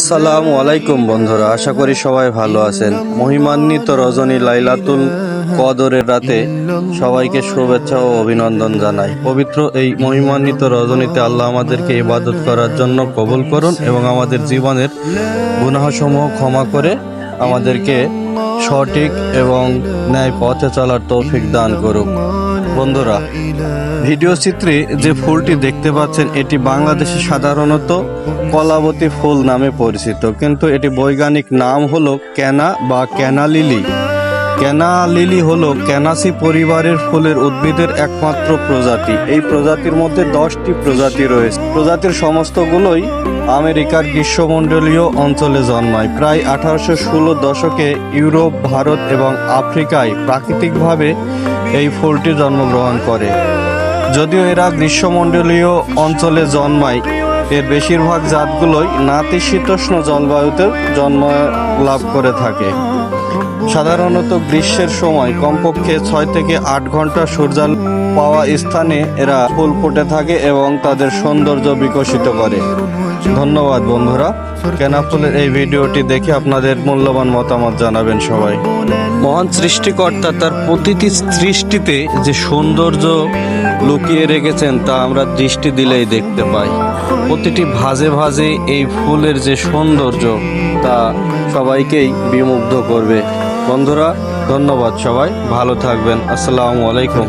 আসসালামু আলাইকুম বন্ধুরা, আশা করি সবাই ভালো আছেন। মহিমান্বিত রজনী লাইলাতুল কদরের রাতে সবাইকে শুভেচ্ছা ও অভিনন্দন জানাই। পবিত্র এই মহিমান্বিত রজনীতে আল্লাহ আমাদেরকে ইবাদত করার জন্য কবুল করুন এবং আমাদের জীবনের গুনাহসমূহ ক্ষমা করে আমাদেরকে সঠিক এবং ন্যায় পথে চলার তৌফিক দান করুক। বন্ধুরা। ভিডিও চিত্রে যে ফুলটি দেখতে পাচ্ছেন, এটি বাংলাদেশে সাধারণত কলাবতী ফুল নামে পরিচিত। কিন্তু এটি বৈজ্ঞানিক নাম হলো ক্যানা বা ক্যানা লিলি। ক্যানা লিলি হলো ক্যানাসি পরিবারের ফুলের উদ্ভিদের একমাত্র প্রজাতি। এই প্রজাতির মধ্যে দশটি প্রজাতি রয়েছে। প্রজাতির সমস্তগুলোই আমেরিকার গ্রীষ্মমণ্ডলীয় অঞ্চলে জন্মায়। প্রায় আঠারোশো ষোলো দশকে ইউরোপ, ভারত এবং আফ্রিকায় প্রাকৃতিকভাবে এই ফুলটি জন্মগ্রহণ করে। যদিও এরা গ্রীষ্মমণ্ডলীয় অঞ্চলে জন্মায়, এর বেশিরভাগ জাতগুলোই নাতিশীতোষ্ণ জলবায়ুতে জন্ম লাভ করে থাকে। সাধারণত গ্রীষ্মের সময় কমপক্ষে ছয় থেকে আট ঘণ্টা সূর্যাল পাওয়া স্থানে এরা ফুল ফুটে থাকে এবং তাদের সৌন্দর্য বিকশিত করে। ধন্যবাদ, বন্ধুরা। কেনা ফুলের এই ভিডিওটি দেখে আপনাদের মূল্যবান মতামত জানাবেন সবাই। মহান সৃষ্টিকর্তা তার প্রতিটি সৃষ্টিতে যে সৌন্দর্য লুকিয়ে রেখেছেন তা আমরা দৃষ্টি দিলেই দেখতে পাই। প্রতিটি ভাজে ভাজে এই ফুলের যে সৌন্দর্য তা সবাইকেই বিমুগ্ধ করবে। বন্ধুরা ধন্যবাদ সবাই। ভালো থাকবেন। আসসালামু আলাইকুম।